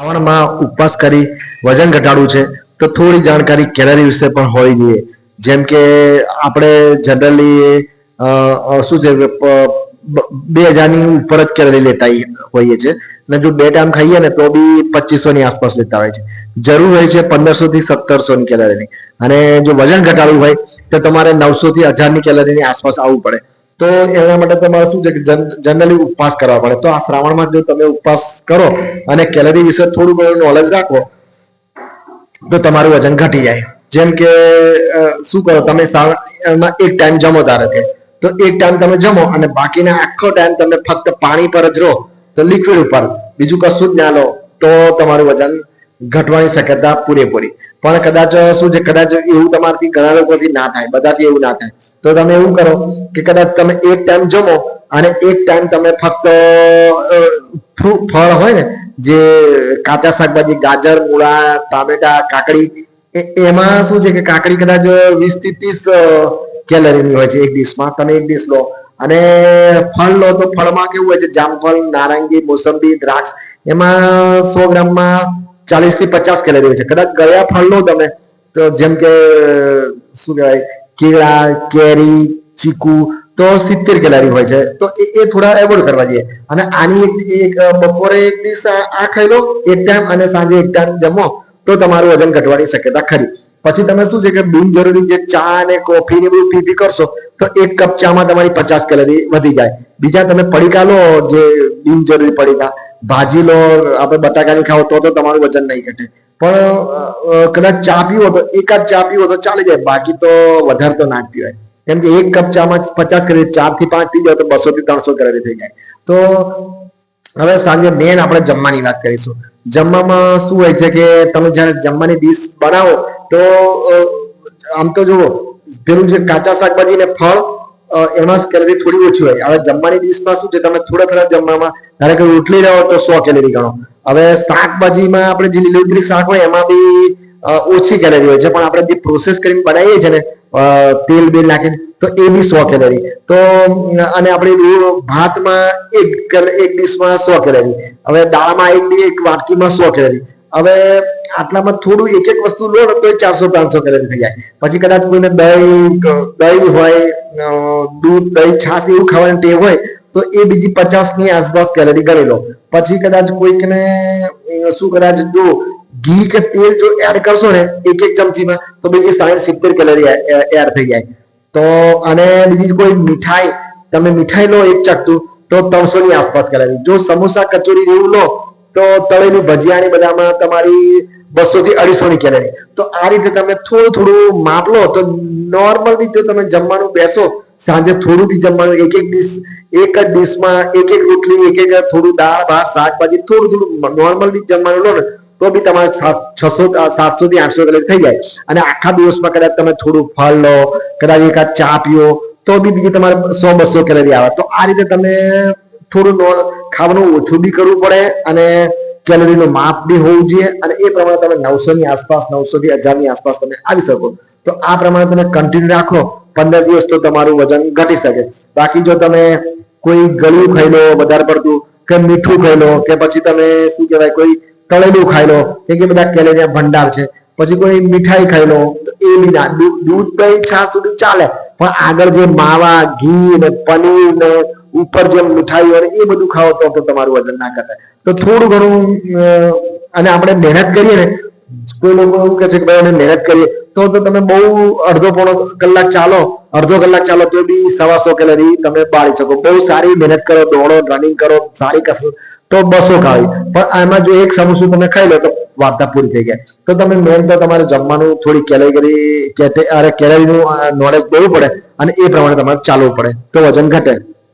શ્રાવણમાં ઉપવાસ કરી વજન ઘટાડવું છે, તો થોડી જાણકારી કેલરી વિશે પણ હોવી જોઈએ. જેમ કે આપણે જનરલી શું છે બે હજારની ઉપર જ કેલરી લેતા હોઈએ છીએ. અને જો બે ટાઈમ ખાઈએ ને, તો બી પચીસો ની આસપાસ લેતા હોય છે. જરૂર હોય છે પંદરસો થી સત્તરસો ની કેલરીની. અને જો વજન ઘટાડવું હોય, તો તમારે નવસો થી હજાર કેલરીની આસપાસ આવવું પડે. તો એના માટે તમારે શું છે કે જનરલી ઉપવાસ કરવા પડે. તો આ શ્રાવણમાં જો તમે ઉપવાસ કરો અને કેલરી વિશે થોડું ઘણું નોલેજ રાખો, તો તમારું વજન ઘટી જાય. જેમ કે શું કરો તમે શ્રાવણમાં એક ટાઈમ જમો તારે કે. તો એક ટાઈમ તમે જમો અને બાકીના આખો ટાઈમ તમે ફક્ત પાણી પર જ રહો. તો લિક્વિડ ઉપર. બીજું કશું જ ના લો. તો તમારું વજન ઘટવાની શક્યતા પૂરેપૂરી. પણ કદાચ શું છે, કદાચ એવું તમારાથી ઘણા લોકોથી ના થાય. બધાથી એવું ના થાય. તો તમે એવું કરો કે કદાચ તમે એક ટાઈમ જમો અને એક ટાઈમ તમે ફક્ત ફળ હોય ને, જે કાચા શાકભાજી, ગાજર, મૂળા, ટામેટા, કાકડી એમાં શું છે કે કાકડી કદાચ વીસથી ત્રીસ કેલરીની હોય છે એક ડીશમાં તમે એક ડીશ લો અને ફળ લો તો ફળમાં કેવું હોય છે? જામફળ, નારંગી, મોસંબી, દ્રાક્ષ, એમાં સો ગ્રામમાં ચાલીસથી પચાસ કેલરી હોય છે. કદાચ ગયા ફળ લો તમે, તો જેમ કે, શું કહેવાય કેળા, કેરી, ચીકુ તો સિત્તેર કેલરી હોય છે. તો એ થોડા એવોર્ડ કરવા જોઈએ. અને આની એક બપોરે એક દિવસ આ ખાઈ લો, એક ટાઈમ અને સાંજે એક ટાઈમ જમો, તો તમારું વજન ઘટવાની શક્યતા ખરી. પછી તમે શું છે કે બિનજરૂરી જે ચા અને કોફી ને બધું પી કરશો, તો એક કપ ચામાં તમારી પચાસ કેલરી વધી જાય. બીજા તમે પડીકા લો, જે બિનજરૂરી પડીકા ભાજી લો, આપણે બટાકાની ખાઓ તો તો તમારું વજન નહીં ઘટે. પણ કદાચ ચા પીવો તો એકાદ ચા પીવો તો ચાલી જાય. બાકી તો વધારે તો ના જ પીવાય. કેમ કે એક કપ ચામાં પચાસ કરી ચારથી પાંચ પી જાવ તો બસો થી ત્રણસો કરે થઈ જાય. તો હવે સાંજે મેન આપણે જમવાની વાત કરીશું. જમવામાં શું હોય છે કે તમે જ્યારે જમવાની ડીશ બનાવો તો આમ તો જુઓ, પેલું જે કાચા શાકભાજી ને ફળ એમાં કેલરી થોડી ઓછી હોય. હવે જમવાની ડીશમાં શું છે? તમે થોડા થોડા જમવામાં, ધારે કે રોટલી લાવો તો સો કેલરી ગણો. હવે શાકભાજીમાં આપણે જે લીલોતરી શાક હોય, એમાં બી ઓછી કેલરી હોય છે. પણ આપણે જે પ્રોસેસ કરીને બનાવીએ છીએ ને તેલ બેલ નાખીને, તો એ બી સો કેલરી તો, અને આપણે ભાતમાં એક એક ડીશમાં સો કેલરી હવે દાળમાં એક એક વાટકીમાં સો કેલરી હવે આટલામાં થોડું એક એક વસ્તુ લો તો ચારસો, પાંચસો કેલરી થઈ જાય. પછી કદાચ કોઈને દહીં દહીં હોય દૂધ, દહીં, છાશ એવું ખાવાની ટેવ હોય તો એ બીજી પચાસની આસપાસ કેલરી ગણી લો. પછી કદાચ કોઈકને શું કદાચ જો ઘી કે તેલ જો એડ કરશો ને એક એક ચમચીમાં, તો બીજી સાઠ સિત્તેર કેલરી એડ થઈ જાય. તો અને બીજી કોઈ મીઠાઈ, તમે મીઠાઈ લો એક ચકતું તો ત્રણસો ની આસપાસ કેલરી જો સમોસા, કચોરી જેવું લો તો તળેલી ભજીયાની બધામાં તમારી બસો થી અઢીસો ની કેલરી. તો આ રીતે તમે થોડું થોડું માપ લો તો નોર્મલ જો તમે જમવાનું બેસો. સાંજે થોડું બી જમવાનું, એક એક ડીશ એક જ ડીશમાં એક એક રોટલી, એક એક થોડું દાળ, ભાત, શાકભાજી, થોડું થોડું નોર્મલ બી જમવાનું લો ને, તો બી તમારે સાત, છસો સાતસો થી આઠસો કેલરી થઈ જાય. અને આખા દિવસમાં કદાચ તમે થોડું ફળ લો, કદાચ એકાદ ચા પીઓ, તો બી બીજી તમારે સો, બસો કેલરી આવે. તો આ રીતે તમે થોડું ખાવાનું ઓછું બી કરવું પડે અને કેલરીનું માપ બી હોવું જોઈએ અને એ પ્રમાણે તમે નવસો ની આસપાસ નવસો થી હજારની આસપાસ તમે આવી શકો. તો આ પ્રમાણે તમે કન્ટિન્યુ રાખો. પંદર દિવસ તો તમારું વજન ઘટી શકે. બાકી જો તમે કોઈ ગળ્યું ખાઈ લો વધારે પડતું કે મીઠું ખાઈ લો કે પછી તમે શું કહેવાય, કોઈ તળેલું ખાઈ લો કે કે બધા કેલેરિયા ભંડાર છે. પછી કોઈ મીઠાઈ ખાઈ લો, તો એ બી ના, દૂધ દૂધ દહીં છાશ સુધી ચાલે. પણ આગળ જે માવા, ઘી ને પનીર ને ઉપર જેમ મીઠાઈ હોય એ બધું ખાઓ તો તો તમારું વજન ના ઘટે. તો થોડું ઘણું અને આપણે મહેનત કરીએ ને, કોઈ લોકો એવું કહે છે કે ભાઈ અમે મહેનત કરીએ, તો તો તમે બહુ અડધો પોણો કલાક ચાલો, અડધો કલાક ચાલો તો બી સવાસો કેલરી તમે બાળી શકો. બહુ સારી મહેનત કરો, દોડો, રનિંગ કરો, સારી કસરત, તો બસો ખાવી. પણ આમાં જો એક સમોસું તમે ખાઈ લો તો વાર્તા પૂરી થઈ જાય. તો તમે મેન તો તમારે જમવાનું થોડી કેલેગરી અરે કેલેરીનું નોલેજ દેવું પડે અને એ પ્રમાણે તમારે ચાલવું પડે. તો વજન ઘટે.